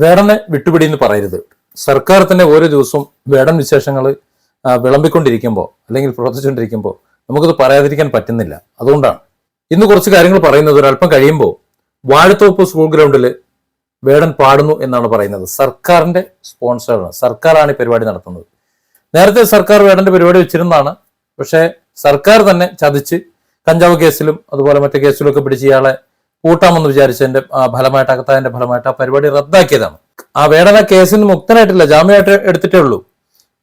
വേടനെ വിട്ടുപിടി എന്ന് പറയരുത്. സർക്കാർ തന്നെ ഓരോ ദിവസവും വേടൻ വിശേഷങ്ങൾ വിളമ്പിക്കൊണ്ടിരിക്കുമ്പോൾ അല്ലെങ്കിൽ പ്രവർത്തിച്ചുകൊണ്ടിരിക്കുമ്പോൾ നമുക്കത് പറയാതിരിക്കാൻ പറ്റുന്നില്ല. അതുകൊണ്ടാണ്. ഇന്ന് കുറച്ച് കാര്യങ്ങൾ പറയുന്നത് ഒരല്പം കഴിയുമ്പോൾ വാഴത്തോപ്പ് സ്കൂൾ ഗ്രൗണ്ടിൽ വേടൻ പാടുന്നു എന്നാണ് പറയുന്നത്. സർക്കാരിന്റെ സ്പോൺസറാണ്. സർക്കാരാണ് ഈ പരിപാടി നടത്തുന്നത്. നേരത്തെ സർക്കാർ വേടന്റെ പരിപാടി വെച്ചിരുന്നതാണ്. പക്ഷേ സർക്കാർ തന്നെ ചതിച്ച് കഞ്ചാവ് കേസിലും അതുപോലെ മറ്റു കേസിലും ഒക്കെ പിടിച്ച് ഇയാളെ കൂട്ടാമെന്ന് വിചാരിച്ചതിന്റെ ഫലമായിട്ട് അകത്തായതിന്റെ ഫലമായിട്ട് ആ പരിപാടി റദ്ദാക്കിയതാണ്. ആ വേടന കേസിന് മുക്തനായിട്ടില്ല ജാമ്യമായിട്ട് എടുത്തിട്ടേ ഉള്ളൂ.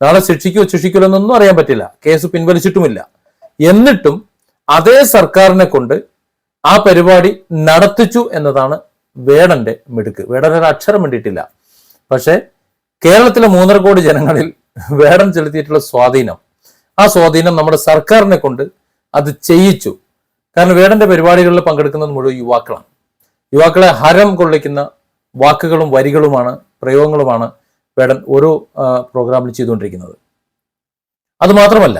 നാളെ ശിക്ഷിക്കോ ശിക്ഷിക്കില്ലോ എന്നൊന്നും അറിയാൻ പറ്റില്ല. കേസ് പിൻവലിച്ചിട്ടുമില്ല. എന്നിട്ടും അതേ സർക്കാരിനെ കൊണ്ട് ആ പരിപാടി നടത്തിച്ചു എന്നതാണ് വേടന്റെ മിടുക്ക്. വേടൻ ഒരു അക്ഷരം വേണ്ടിയിട്ടില്ല പക്ഷേ കേരളത്തിലെ മൂന്നര കോടി ജനങ്ങളിൽ വേടൻ ചെലുത്തിയിട്ടുള്ള സ്വാധീനം. ആ സ്വാധീനം നമ്മുടെ സർക്കാരിനെ കൊണ്ട് അത് ചെയ്യിച്ചു. കാരണം വേടന്റെ പരിപാടികളിൽ പങ്കെടുക്കുന്നത് മുഴുവൻ യുവാക്കളാണ്. യുവാക്കളെ ഹരം കൊള്ളിക്കുന്ന വാക്കുകളും വരികളുമാണ് പ്രയോഗങ്ങളുമാണ് വേടൻ ഓരോ പ്രോഗ്രാമിൽ ചെയ്തുകൊണ്ടിരിക്കുന്നത്. അതുമാത്രമല്ല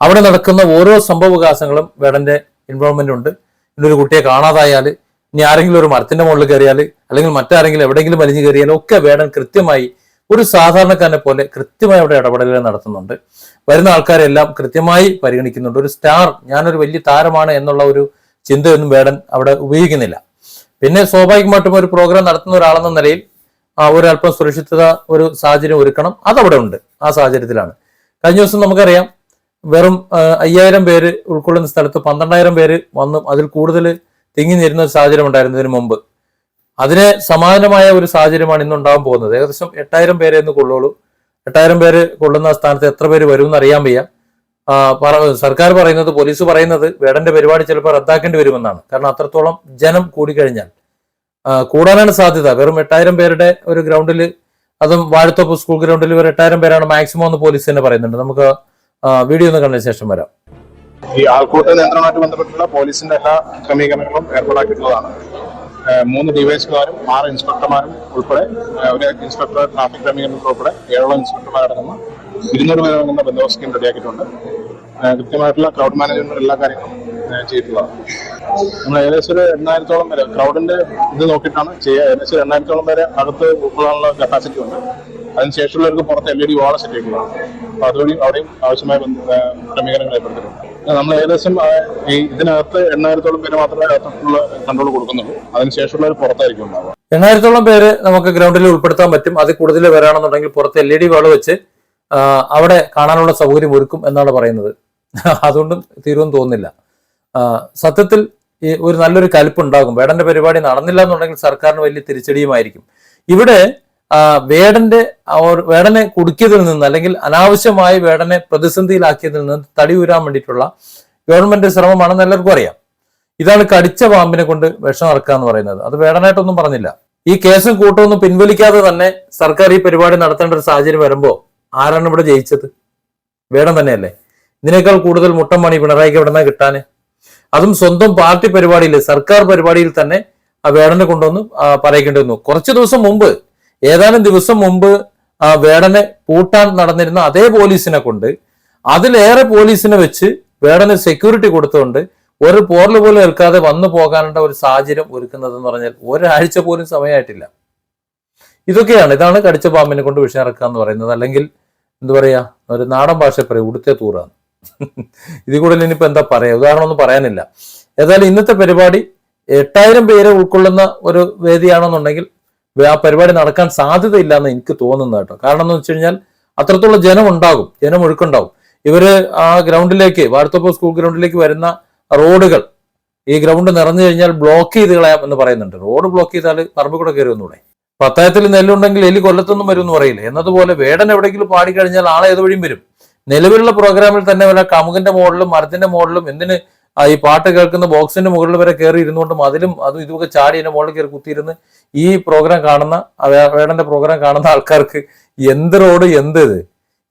അവിടെ നടക്കുന്ന ഓരോ സംഭവവികാസങ്ങളും വേടന്റെ ഇൻവോൾവ്മെന്റ് ഉണ്ട്. ഇന്നൊരു കുട്ടിയെ കാണാതായാൽ ഇനി ആരെങ്കിലും ഒരു മരത്തിന്റെ മുകളിൽ കയറിയാൽ അല്ലെങ്കിൽ മറ്റാരെങ്കിലും എവിടെയെങ്കിലും വലിഞ്ഞു കയറിയാലും ഒക്കെ വേടൻ കൃത്യമായി ഒരു സാധാരണക്കാരനെ പോലെ കൃത്യമായി അവിടെ ഇടപെടലുകൾ നടത്തുന്നുണ്ട്. വരുന്ന ആൾക്കാരെല്ലാം കൃത്യമായി പരിഗണിക്കുന്നുണ്ട്. ഒരു സ്റ്റാർ ഞാനൊരു വലിയ താരമാണ് എന്നുള്ള ഒരു ചിന്തയൊന്നും വേടൻ അവിടെ ഉപയോഗിക്കുന്നില്ല. പിന്നെ സ്വാഭാവികമായിട്ടും ഒരു പ്രോഗ്രാം നടത്തുന്ന ഒരാളെന്ന നിലയിൽ ഒരല്പം സുരക്ഷിതത ഒരു സാഹചര്യം ഒരുക്കണം. അതവിടെ ഉണ്ട് ആ സാഹചര്യത്തിലാണ്. കഴിഞ്ഞ ദിവസം നമുക്കറിയാം വെറും അയ്യായിരം പേര് ഉൾക്കൊള്ളുന്ന സ്ഥലത്ത് പന്ത്രണ്ടായിരം പേര് വന്നും അതിൽ കൂടുതൽ തിങ്ങി നിരുന്ന ഒരു സാഹചര്യം ഉണ്ടായിരുന്നതിന് മുമ്പ്. അതിന് സമാനമായ ഒരു സാഹചര്യമാണ് ഇന്ന് ഉണ്ടാകാൻ പോകുന്നത്. ഏകദേശം എട്ടായിരം പേരെ ഇന്ന് കൊള്ളുള്ളൂ. എട്ടായിരം പേര് കൊള്ളുന്ന സ്ഥാനത്ത് എത്ര പേര് വരും എന്ന് അറിയാൻ വയ്യ. സർക്കാർ പറയുന്നത് പോലീസ് പറയുന്നത് വേടന്റെ പരിപാടി ചിലപ്പോൾ റദ്ദാക്കേണ്ടി വരുമെന്നാണ്. കാരണം അത്രത്തോളം ജനം കൂടിക്കഴിഞ്ഞാൽ കൂടാനാണ് സാധ്യത. വെറും എട്ടായിരം പേരുടെ ഒരു ഗ്രൗണ്ടിൽ അതും വാഴത്തോപ്പ് സ്കൂൾ ഗ്രൗണ്ടിൽ ഒരു എട്ടായിരം പേരാണ് മാക്സിമം എന്ന് പോലീസ് തന്നെ പറയുന്നുണ്ട്. നമുക്ക് വീഡിയോ ഒന്ന് കണ്ടതിന് ശേഷം വരാം. ഈ ആൾക്കൂട്ട നിയന്ത്രണവുമായിട്ട് ബന്ധപ്പെട്ടുള്ള പോലീസിന്റെ എല്ലാ ക്രമീകരണങ്ങളും ഏർപ്പാടാക്കിയിട്ടുള്ളതാണ്. മൂന്ന് ഡിവൈസുകാരും ആറ് ഇൻസ്പെക്ടർമാരും ഉൾപ്പെടെ ഒരു ഇൻസ്പെക്ടർ ട്രാഫിക് ക്രമീകരണത്തിൽ ഉൾപ്പെടെ ഏഴോളം ഇൻസ്പെക്ടർമാരടങ്ങുന്ന ഇരുന്നൂറ് പേരടങ്ങുന്ന ബന്ധോബസ്ത് സ്കീം റെഡിയാക്കിയിട്ടുണ്ട്. കൃത്യമായിട്ടുള്ള ക്രൗഡ് മാനേജ്മെന്റ് എല്ലാ കാര്യങ്ങളും ചെയ്തിട്ടുള്ളതാണ്. നമ്മൾ ഏകദേശം ഒരു എണ്ണായിരത്തോളം പേര് ക്രൗഡിന്റെ ഇത് നോക്കിയിട്ടാണ് ചെയ്യുക ഏകദേശം എണ്ണായിരത്തോളം പേരെ അകത്ത് ഉൾക്കൊള്ളാനുള്ള കപ്പാസിറ്റി ഉണ്ട്. അതിനുശേഷമുള്ളവർക്ക് പുറത്ത് L E D wall set ചെയ്തിട്ടുള്ളതാണ് അപ്പൊ അതുവഴി അവിടെയും ആവശ്യമായ ക്രമീകരണങ്ങൾ ഏർപ്പെടുത്തിയിട്ടുണ്ട്. നമ്മൾ ഏകദേശം ഈ ഇതിനകത്ത് എണ്ണായിരത്തോളം പേര് മാത്രമേ അകത്തുള്ള കൺട്രോൾ കൊടുക്കുന്നുള്ളൂ. അതിനുശേഷമുള്ളവർ പുറത്തായിരിക്കും ഉണ്ടാവുക. എണ്ണായിരത്തോളം പേര് നമുക്ക് ഗ്രൗണ്ടിൽ ഉൾപ്പെടുത്താൻ പറ്റും. അതിൽ കൂടുതൽ വരാണെന്നുണ്ടെങ്കിൽ പുറത്ത് എൽ ഇ ഡി വാൾ വെച്ച് അവിടെ കാണാനുള്ള സൗകര്യം ഒരുക്കും എന്നാണ് പറയുന്നത്. അതുകൊണ്ടും തീരുമെന്ന് തോന്നുന്നില്ല. സത്യത്തിൽ ഈ ഒരു നല്ലൊരു കലിപ്പുണ്ടാകും വേടന്റെ പരിപാടി നടന്നില്ല എന്നുണ്ടെങ്കിൽ സർക്കാരിന് വലിയ തിരിച്ചടിയുമായിരിക്കും. ഇവിടെ വേടന്റെ വേടനെ കുടുക്കിയതിൽ നിന്ന് അല്ലെങ്കിൽ അനാവശ്യമായി വേടനെ പ്രതിസന്ധിയിലാക്കിയതിൽ നിന്ന് തടി ഊരാൻ വേണ്ടിയിട്ടുള്ള ഗവൺമെന്റ് ശ്രമമാണെന്ന് എല്ലാവർക്കും അറിയാം. ഇതാണ് കടിച്ച പാമ്പിനെ കൊണ്ട് വിഷം ഇറക്കുക എന്ന് പറയുന്നത്. അത് വേടനായിട്ടൊന്നും പറഞ്ഞില്ല. ഈ കേസും കൂട്ടമൊന്നും പിൻവലിക്കാതെ തന്നെ സർക്കാർ ഈ പരിപാടി നടത്തേണ്ട ഒരു സാഹചര്യം വരുമ്പോൾ ആരാണ് ഇവിടെ ജയിച്ചത്? വേടൻ തന്നെയല്ലേ? ഇതിനേക്കാൾ കൂടുതൽ മുട്ടമണി പണി പിണറായിക്ക് എവിടെ നിന്നാ കിട്ടാന്? അതും സ്വന്തം പാർട്ടി പരിപാടിയിൽ സർക്കാർ പരിപാടിയിൽ തന്നെ ആ വേടനെ കൊണ്ടുവന്ന് പറയേണ്ടി വന്നു. കുറച്ച് ദിവസം മുമ്പ് ഏതാനും ദിവസം മുമ്പ് ആ വേടനെ പൂട്ടാൻ നടന്നിരുന്ന അതേ പോലീസിനെ കൊണ്ട് അതിലേറെ പോലീസിനെ വെച്ച് വേടന് സെക്യൂരിറ്റി കൊടുത്തുകൊണ്ട് ഒരു പോറൽ പോലും ഏൽക്കാതെ വന്നു പോകാനുള്ള ഒരു സാഹചര്യം ഒരുക്കുന്നതെന്ന് പറഞ്ഞാൽ ഒരാഴ്ച പോലും സമയമായിട്ടില്ല ഇതൊക്കെയാണ് ഇതാണ് കടിച്ച പാമ്പിനെ കൊണ്ട് വിഷം ഇറക്കുക എന്ന് പറയുന്നത്. അല്ലെങ്കിൽ എന്താ പറയാ ഒരു നാടൻ ഭാഷ പറയും ഉടുത്തെ തൂറാന്ന്. ഇതിൽ കൂടുതൽ ഇനിയിപ്പോ എന്താ പറയാ? ഉദാഹരണം ഒന്നും പറയാനില്ല. ഏതായാലും ഇന്നത്തെ പരിപാടി എട്ടായിരം പേരെ ഉൾക്കൊള്ളുന്ന ഒരു വേദിയാണെന്നുണ്ടെങ്കിൽ ആ പരിപാടി നടക്കാൻ സാധ്യതയില്ല എന്ന് എനിക്ക് തോന്നുന്നത് കേട്ടോ. കാരണം എന്ന് വെച്ച് കഴിഞ്ഞാൽ അത്രത്തോളം ജനം ഉണ്ടാകും. ജനം ഒഴുക്കുണ്ടാവും ഇവർ ആ ഗ്രൗണ്ടിലേക്ക് വാർത്തപ്പ് സ്കൂൾ ഗ്രൗണ്ടിലേക്ക് വരുന്ന റോഡുകൾ ഈ ഗ്രൗണ്ട് നിറഞ്ഞു കഴിഞ്ഞാൽ ബ്ലോക്ക് ചെയ്ത് കളയാം എന്ന് പറയുന്നുണ്ട്. റോഡ് ബ്ലോക്ക് ചെയ്താൽ പറമ്പിൽ കൂടെ കയറി ഒന്നുകൂടെ പത്തായത്തിൽ നെല്ലുണ്ടെങ്കിൽ എലി കൊല്ലത്തൊന്നും വരും എന്ന് പറയില്ല? എന്നതുപോലെ വേടൻ എവിടെയെങ്കിലും പാടിക്കഴിഞ്ഞാൽ ആളെ ഏത് വഴിയും വരും. നിലവിലുള്ള പ്രോഗ്രാമിൽ തന്നെ വല്ല കമുകിന്റെ മോഡലും മരത്തിന്റെ മോഡലും എന്തിന് ഈ പാട്ട് കേൾക്കുന്ന ബോക്സിന്റെ മുകളിൽ വരെ കയറി ഇരുന്നുകൊണ്ട് അതിലും അതും ഇതുമൊക്കെ ചാടി എന്റെ മുകളിൽ കയറി കുത്തിയിരുന്ന് ഈ പ്രോഗ്രാം കാണുന്ന വേടന്റെ പ്രോഗ്രാം കാണുന്ന ആൾക്കാർക്ക് എന്ത് റോഡ് എന്ത് ഇത്?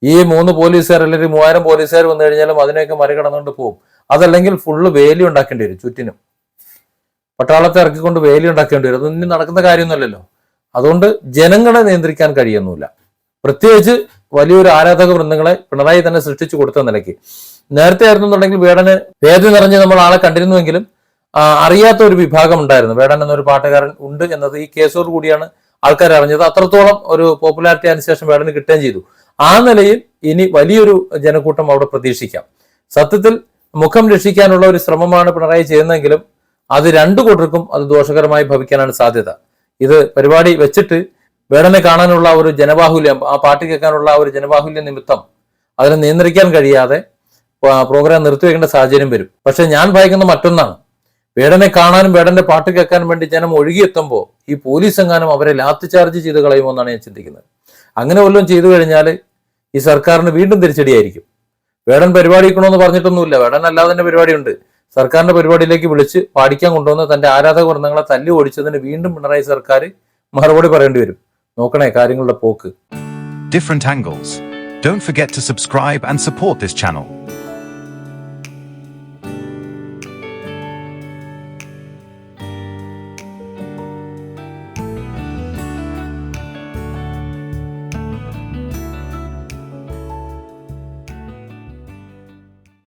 ഈ മൂന്ന് പോലീസുകാർ അല്ലെങ്കിൽ മൂവായിരം പോലീസുകാർ വന്നു കഴിഞ്ഞാലും അതിനെയൊക്കെ മറികടന്നുകൊണ്ട് പോകും. അതല്ലെങ്കിൽ ഫുള്ള് വേലി ഉണ്ടാക്കേണ്ടി വരും ചുറ്റിനും. പട്ടാളത്തെ ഇറക്കിക്കൊണ്ട് വേലി ഉണ്ടാക്കേണ്ടി വരും. അതൊന്നും നടക്കുന്ന കാര്യമൊന്നുമല്ലല്ലോ. അതുകൊണ്ട് ജനങ്ങളെ നിയന്ത്രിക്കാൻ കഴിയുന്നില്ല. പ്രത്യേകിച്ച് വലിയൊരു ആരാധക വൃന്ദങ്ങളെ പിണറായി തന്നെ സൃഷ്ടിച്ചു കൊടുത്ത നിലയ്ക്ക്. നേരത്തെ ആയിരുന്നുണ്ടെങ്കിൽ വേടന് വേദി നിറഞ്ഞ് നമ്മൾ ആളെ കണ്ടിരുന്നുവെങ്കിലും അറിയാത്ത ഒരു വിഭാഗം ഉണ്ടായിരുന്നു. വേടൻ എന്നൊരു പാട്ടുകാരൻ ഉണ്ട് എന്നത് ഈ കേസോട് കൂടിയാണ് ആൾക്കാർ അറിഞ്ഞത്. അത്രത്തോളം ഒരു പോപ്പുലാരിറ്റി അതിനുശേഷം വേടന് കിട്ടുകയും ചെയ്തു. ആ നിലയിൽ ഇനി വലിയൊരു ജനക്കൂട്ടം അവിടെ പ്രതീക്ഷിക്കാം. സത്യത്തിൽ മുഖം രക്ഷിക്കാനുള്ള ഒരു ശ്രമമാണ് പിണറായി ചെയ്യുന്നതെങ്കിലും അത് രണ്ടു കൂട്ടർക്കും അത് ദോഷകരമായി ഭവിക്കാനാണ് സാധ്യത. ഇത് പരിപാടി വെച്ചിട്ട് വേടനെ കാണാനുള്ള ഒരു ജനബാഹുല്യം ആ പാട്ട് കേൾക്കാനുള്ള ഒരു ജനബാഹുല്യ നിമിത്തം അതിനെ നിയന്ത്രിക്കാൻ കഴിയാതെ പ്രോഗ്രാം നിർത്തിവെക്കേണ്ട സാഹചര്യം വരും. പക്ഷെ ഞാൻ ഭയക്കുന്ന മറ്റൊന്നാണ്. വേടനെ കാണാനും വേടന്റെ പാട്ട് കേൾക്കാനും വേണ്ടി ജനം ഒഴുകിയെത്തുമ്പോൾ ഈ പോലീസ് എങ്ങാനും അവരെ ലാത്തി ചാർജ് ചെയ്ത് കളയുമോ ഞാൻ ചിന്തിക്കുന്നത്. അങ്ങനെ വല്ലതും ചെയ്തു കഴിഞ്ഞാൽ ഈ സർക്കാരിന് വീണ്ടും തിരിച്ചടിയായിരിക്കും. വേടൻ പരിപാടി ഇക്കണമെന്ന് പറഞ്ഞിട്ടൊന്നുമില്ല. വേടൻ അല്ലാതെ തന്നെ പരിപാടിയുണ്ട്. സർക്കാരിന്റെ പരിപാടിയിലേക്ക് വിളിച്ച് പാടിക്കാൻ കൊണ്ടുവന്ന് തന്റെ ആരാധക വൃന്ദങ്ങളെ തല്ലി ഓടിച്ചതിന് വീണ്ടും പിണറായി സർക്കാർ മറുപടി പറയേണ്ടി വരും. നോക്കണേ കാര്യങ്ങളുടെ പോക്ക്. Different angles. Don't forget to subscribe and support this channel.